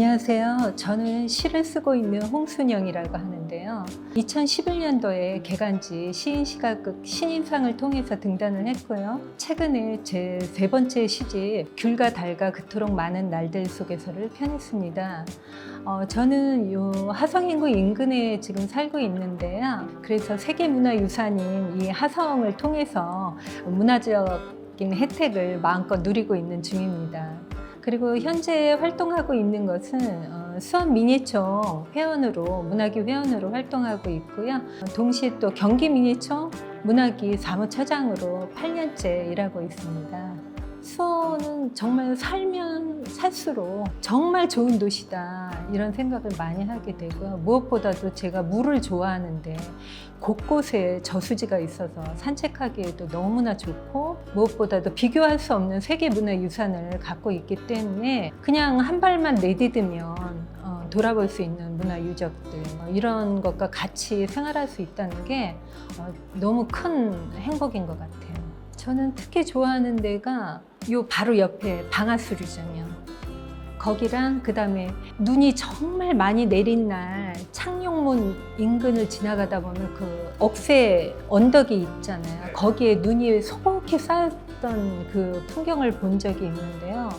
안녕하세요. 저는 시를 쓰고 있는 홍순영이라고 하는데요. 2011년도에 개간지 시인 시각극 신인상을 통해서 등단을 했고요. 최근에 제 세 번째 시집 귤과 달과 그토록 많은 날들 속에서를 펴냈습니다. 어, 저는 요 하성인구 인근에 지금 살고 있는데요. 그래서 세계문화유산인 이 하성을 통해서 문화적인 혜택을 마음껏 누리고 있는 중입니다. 그리고 현재 활동하고 있는 것은 어, 수원 미니총 회원으로 문화기 회원으로 활동하고 있고요. 동시에 또 경기 미니총 문화기 사무처장으로 8년째 일하고 있습니다. 수원은 정말 살면 살수록 정말 좋은 도시다 이런 생각을 많이 하게 되고요. 무엇보다도 제가 물을 좋아하는데 곳곳에 저수지가 있어서 산책하기에도 너무나 좋고 무엇보다도 비교할 수 없는 세계문화유산을 갖고 있기 때문에 그냥 한 발만 내디디면 어, 돌아볼 수 있는 문화 유적들 어, 이런 것과 같이 생활할 수 있다는 게 어, 너무 큰 행복인 것 같아요. 저는 특히 좋아하는 데가 요 바로 옆에 방아수류잖아요. 거기랑 그 다음에 눈이 정말 많이 내린 날 창룡문 인근을 지나가다 보면 그 억새 언덕이 있잖아요. 거기에 눈이 소복히 쌓였던 그 풍경을 본 적이 있는데요.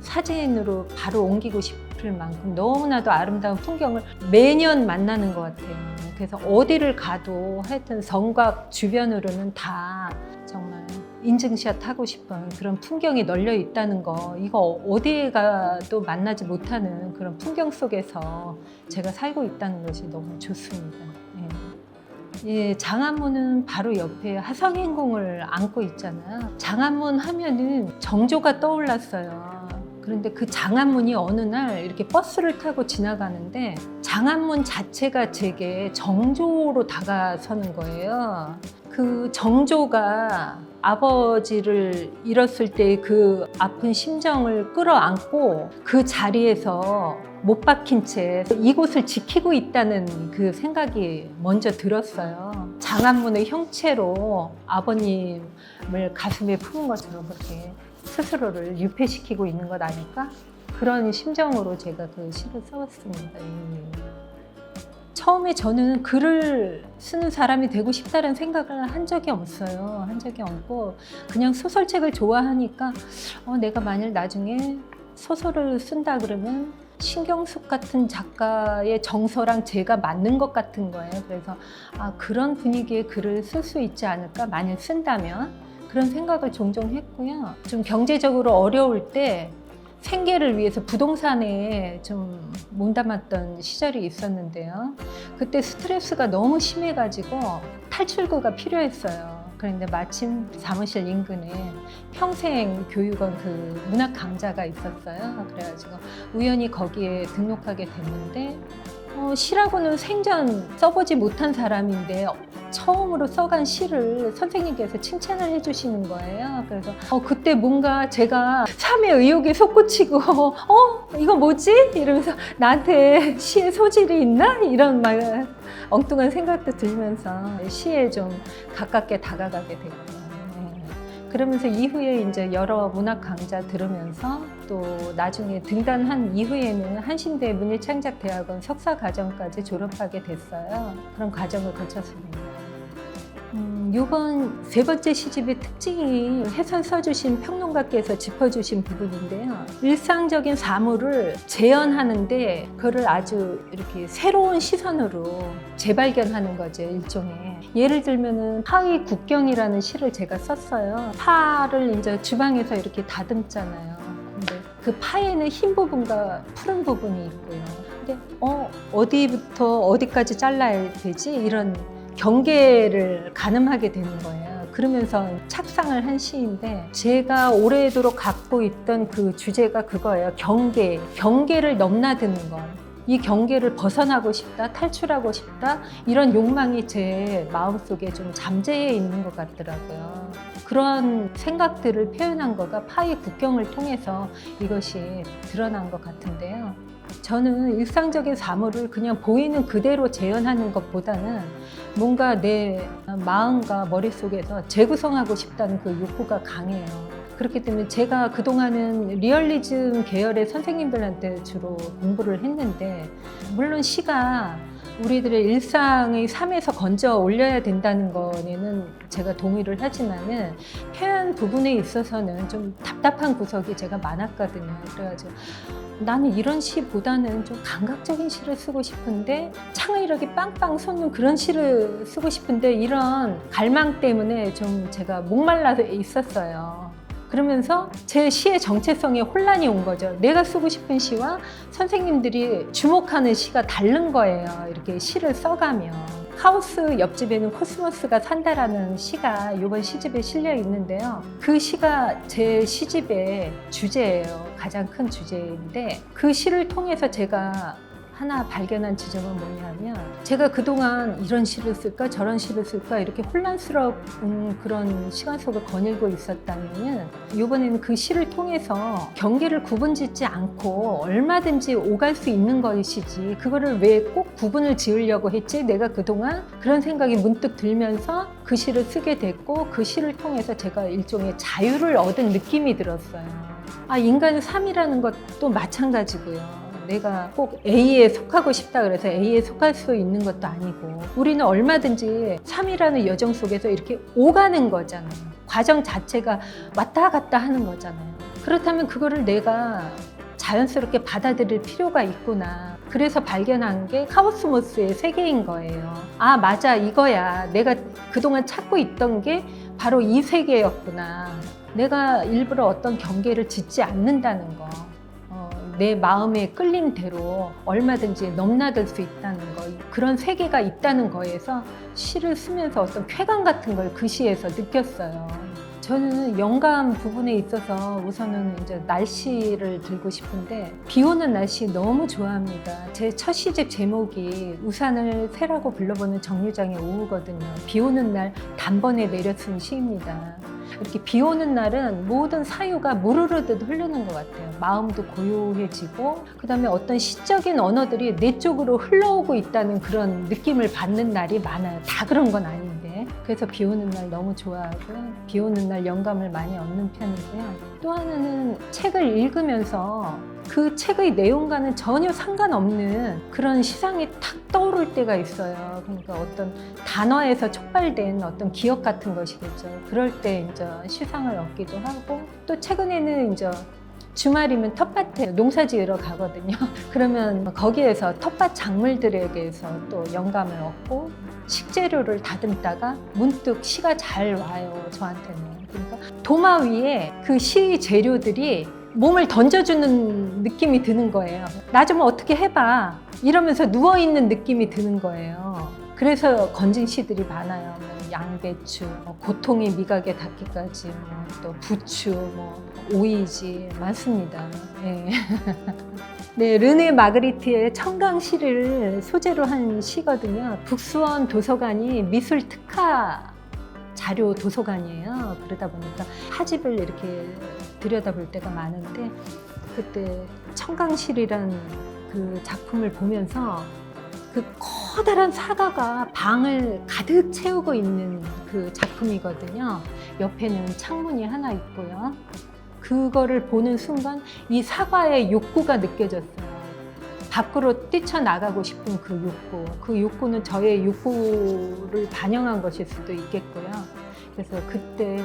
사진으로 바로 옮기고 싶을 만큼 너무나도 아름다운 풍경을 매년 만나는 것 같아요. 그래서 어디를 가도 하여튼 성곽 주변으로는 다 인증샷 하고 싶은 그런 풍경이 널려 있다는 거 이거 어디에 가도 만나지 못하는 그런 풍경 속에서 제가 살고 있다는 것이 너무 좋습니다. 예. 예, 장안문은 바로 옆에 하성행궁을 안고 있잖아요. 장안문 하면은 정조가 떠올랐어요. 그런데 그 장안문이 어느 날 이렇게 버스를 타고 지나가는데 장안문 자체가 제게 정조로 다가서는 거예요. 그 정조가 아버지를 잃었을 때 그 아픈 심정을 끌어안고 그 자리에서 못 박힌 채 이곳을 지키고 있다는 그 생각이 먼저 들었어요. 장안문의 형체로 아버님을 가슴에 품은 것처럼 그렇게 스스로를 유폐시키고 있는 것 아닐까? 그런 심정으로 제가 그 시를 써왔습니다. 예. 처음에 저는 글을 쓰는 사람이 되고 싶다는 생각을 한 적이 없어요. 한 적이 없고 그냥 소설책을 좋아하니까 어, 내가 만일 나중에 소설을 쓴다 그러면 신경숙 같은 작가의 정서랑 제가 맞는 것 같은 거예요. 그래서 아, 그런 분위기의 글을 쓸 수 있지 않을까 만일 쓴다면 그런 생각을 종종 했고요. 좀 경제적으로 어려울 때 생계를 위해서 부동산에 좀 몸담았던 시절이 있었는데요. 그때 스트레스가 너무 심해가지고 탈출구가 필요했어요. 그런데 마침 사무실 인근에 평생 교육원 그 문학 강좌가 있었어요. 그래가지고 우연히 거기에 등록하게 됐는데 어, 시라고는 생전 써보지 못한 사람인데 처음으로 써간 시를 선생님께서 칭찬을 해주시는 거예요. 그래서 어, 그때 뭔가 제가 삶의 의욕에 솟구치고 어 이거 뭐지? 이러면서 나한테 시의 소질이 있나? 이런 막 엉뚱한 생각도 들면서 시에 좀 가깝게 다가가게 됐고요. 네. 그러면서 이후에 이제 여러 문학 강좌 들으면서 또 나중에 등단한 이후에는 한신대 문예창작대학원 석사 과정까지 졸업하게 됐어요. 그런 과정을 거쳤습니다. 음, 이번 세 번째 시집의 특징이 해설 써주신 평론가께서 짚어주신 부분인데요. 일상적인 사물을 재현하는데 그거를 아주 이렇게 새로운 시선으로 재발견하는 거죠, 일종의. 예를 들면은 파의 국경이라는 시를 제가 썼어요. 파를 이제 주방에서 이렇게 다듬잖아요. 근데 그 파에는 흰 부분과 푸른 부분이 있고요. 근데 어 어디부터 어디까지 잘라야 되지? 이런 경계를 가늠하게 되는 거예요. 그러면서 착상을 한 시인데 제가 오래도록 갖고 있던 그 주제가 그거예요. 경계. 경계를 넘나드는 것. 이 경계를 벗어나고 싶다, 탈출하고 싶다, 이런 욕망이 제 마음속에 좀 잠재해 있는 것 같더라고요. 그런 생각들을 표현한 거가 파의 국경을 통해서 이것이 드러난 것 같은데요. 저는 일상적인 사물을 그냥 보이는 그대로 재현하는 것보다는 뭔가 내 마음과 머릿속에서 재구성하고 싶다는 그 욕구가 강해요. 그렇기 때문에 제가 그동안은 리얼리즘 계열의 선생님들한테 주로 공부를 했는데 물론 시가 우리들의 일상의 삶에서 건져 올려야 된다는 거에는 제가 동의를 하지만은 표현 부분에 있어서는 좀 답답한 구석이 제가 많았거든요. 그래가지고 나는 이런 시보다는 좀 감각적인 시를 쓰고 싶은데 이렇게 빵빵 솟는 그런 시를 쓰고 싶은데 이런 갈망 때문에 좀 제가 목말라 있었어요. 그러면서 제 시의 정체성에 혼란이 온 거죠. 내가 쓰고 싶은 시와 선생님들이 주목하는 시가 다른 거예요. 이렇게 시를 써가면. 하우스 옆집에는 코스모스가 산다라는 시가 이번 시집에 실려 있는데요. 그 시가 제 시집의 주제예요. 가장 큰 주제인데 그 시를 통해서 제가 하나 발견한 지점은 뭐냐면 제가 그동안 이런 시를 쓸까 저런 시를 쓸까 이렇게 혼란스러운 그런 시간 속을 거닐고 있었다면 이번에는 그 시를 통해서 경계를 구분 짓지 않고 얼마든지 오갈 수 있는 것이지 그거를 왜 꼭 구분을 지으려고 했지 내가 그동안 그런 생각이 문득 들면서 그 시를 쓰게 됐고 그 시를 통해서 제가 일종의 자유를 얻은 느낌이 들었어요. 아 인간의 삶이라는 것도 마찬가지고요. 내가 꼭 A에 속하고 싶다 그래서 A에 속할 수 있는 것도 아니고 우리는 얼마든지 삶이라는 여정 속에서 이렇게 오가는 거잖아요. 과정 자체가 왔다 갔다 하는 거잖아요. 그렇다면 그거를 내가 자연스럽게 받아들일 필요가 있구나. 그래서 발견한 게 카오스모스의 세계인 거예요. 아, 맞아. 이거야. 내가 그동안 찾고 있던 게 바로 이 세계였구나. 내가 일부러 어떤 경계를 짓지 않는다는 거. 어, 내 마음의 끌림대로 얼마든지 넘나들 수 있다는 거. 그런 세계가 있다는 거에서 시를 쓰면서 어떤 쾌감 같은 걸 그 시에서 느꼈어요. 저는 영감 부분에 있어서 우선은 이제 날씨를 들고 싶은데 비 오는 날씨 너무 좋아합니다. 제 첫 시집 제목이 우산을 새라고 불러보는 정류장의 오후거든요. 비 오는 날 단번에 내려 쓴 시입니다. 이렇게 비 오는 날은 모든 사유가 무르르듯 흐르는 것 같아요. 마음도 고요해지고, 그 다음에 어떤 시적인 언어들이 내 쪽으로 흘러오고 있다는 그런 느낌을 받는 날이 많아요. 다 그런 건 아닌데. 그래서 비 오는 날 너무 좋아하고요. 비 오는 날 영감을 많이 얻는 편이고요. 또 하나는 책을 읽으면서 그 책의 내용과는 전혀 상관없는 그런 시상이 탁 떠오를 때가 있어요. 그러니까 어떤 단어에서 촉발된 어떤 기억 같은 것이겠죠. 그럴 때 이제 시상을 얻기도 하고 또 최근에는 이제 주말이면 텃밭에 농사 지으러 가거든요. 그러면 거기에서 텃밭 작물들에게서 또 영감을 얻고 식재료를 다듬다가 문득 시가 잘 와요, 저한테는. 그러니까 도마 위에 그 시 재료들이 몸을 던져주는 느낌이 드는 거예요. 나 좀 어떻게 해봐. 이러면서 누워있는 느낌이 드는 거예요. 그래서 건진 시들이 많아요. 뭐 양배추, 뭐 고통이 미각에 닿기까지, 뭐 또 부추, 뭐 오이지 많습니다. 예. 네, 르네 마그리트의 청강시를 소재로 한 시거든요. 북수원 도서관이 미술 특화 자료 도서관이에요. 그러다 보니까 하집을 이렇게 들여다볼 때가 많은데 그때 청강실이란 그 작품을 보면서 그 커다란 사과가 방을 가득 채우고 있는 그 작품이거든요. 옆에는 창문이 하나 있고요. 그거를 보는 순간 이 사과의 욕구가 느껴졌어요. 밖으로 뛰쳐나가고 싶은 그 욕구. 그 욕구는 저의 욕구를 반영한 것일 수도 있겠고요. 그래서 그때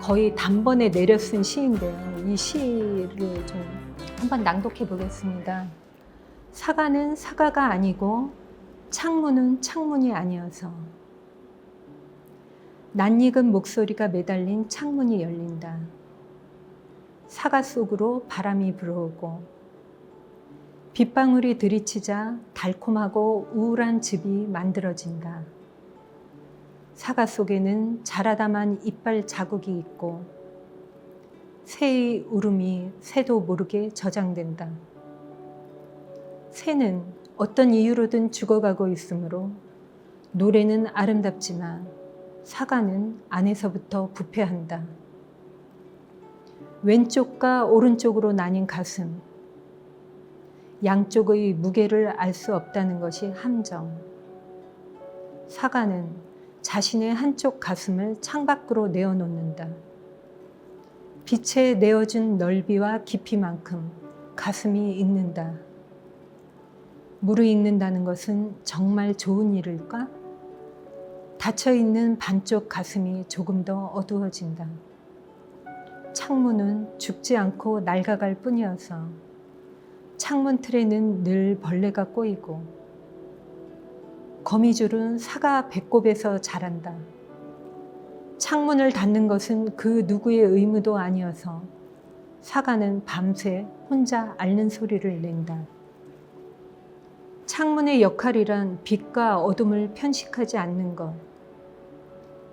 거의 단번에 내려 쓴 시인데요. 이 시를 좀 한번 낭독해 보겠습니다. 사과는 사과가 아니고 창문은 창문이 아니어서 낯익은 목소리가 매달린 창문이 열린다. 사과 속으로 바람이 불어오고 빗방울이 들이치자 달콤하고 우울한 즙이 만들어진다. 사과 속에는 자라다만 이빨 자국이 있고 새의 울음이 새도 모르게 저장된다. 새는 어떤 이유로든 죽어가고 있으므로 노래는 아름답지만 사과는 안에서부터 부패한다. 왼쪽과 오른쪽으로 나뉜 가슴, 양쪽의 무게를 알 수 없다는 것이 함정. 사과는 자신의 한쪽 가슴을 창밖으로 내어놓는다. 빛에 내어준 넓이와 깊이만큼 가슴이 익는다. 무르익는다는 것은 정말 좋은 일일까? 닫혀 있는 반쪽 가슴이 조금 더 어두워진다. 창문은 죽지 않고 낡아갈 뿐이어서 창문 틀에는 늘 벌레가 꼬이고 거미줄은 사과 배꼽에서 자란다. 창문을 닫는 것은 그 누구의 의무도 아니어서 사과는 밤새 혼자 앓는 소리를 낸다. 창문의 역할이란 빛과 어둠을 편식하지 않는 것.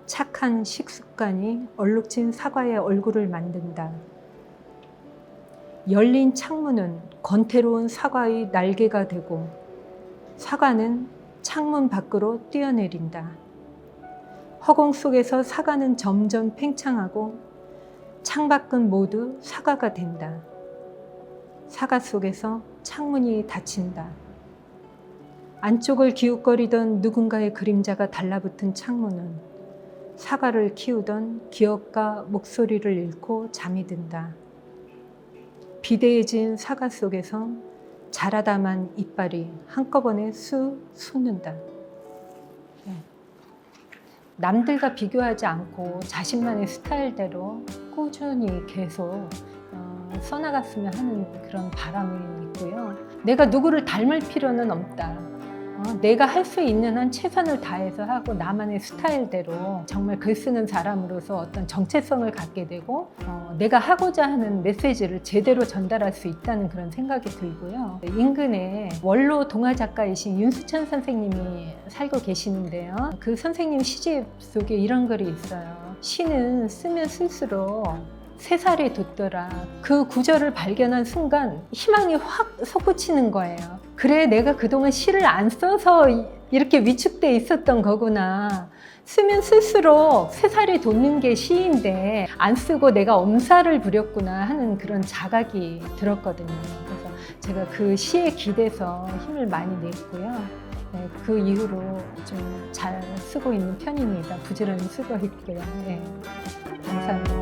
착한 식습관이 얼룩진 사과의 얼굴을 만든다. 열린 창문은 권태로운 사과의 날개가 되고 사과는 창문 밖으로 뛰어내린다. 허공 속에서 사과는 점점 팽창하고 창밖은 모두 사과가 된다. 사과 속에서 창문이 닫힌다. 안쪽을 기웃거리던 누군가의 그림자가 달라붙은 창문은 사과를 키우던 기억과 목소리를 잃고 잠이 든다. 비대해진 사과 속에서 자라다만 이빨이 한꺼번에 쑥 솟는다. 네. 남들과 비교하지 않고 자신만의 스타일대로 꾸준히 계속 어, 써나갔으면 하는 그런 바람이 있고요. 내가 누구를 닮을 필요는 없다. 어, 내가 할 수 있는 한 최선을 다해서 하고 나만의 스타일대로 정말 글 쓰는 사람으로서 어떤 정체성을 갖게 되고 어, 내가 하고자 하는 메시지를 제대로 전달할 수 있다는 그런 생각이 들고요. 인근에 원로 동화 작가이신 윤수찬 선생님이 살고 계시는데요. 그 선생님 시집 속에 이런 글이 있어요. 시는 쓰면 쓸수록 세 살이 돋더라. 그 구절을 발견한 순간 희망이 확 솟구치는 거예요. 그래, 내가 그동안 시를 안 써서 이- 이렇게 위축돼 있었던 거구나. 쓰면 쓸수록 세 살이 돋는 게 시인데 안 쓰고 내가 엄살을 부렸구나 하는 그런 자각이 들었거든요. 그래서 제가 그 시에 기대서 힘을 많이 냈고요. 네, 그 이후로 좀 잘 쓰고 있는 편입니다. 부지런히 쓰고 있고요. 네, 감사합니다.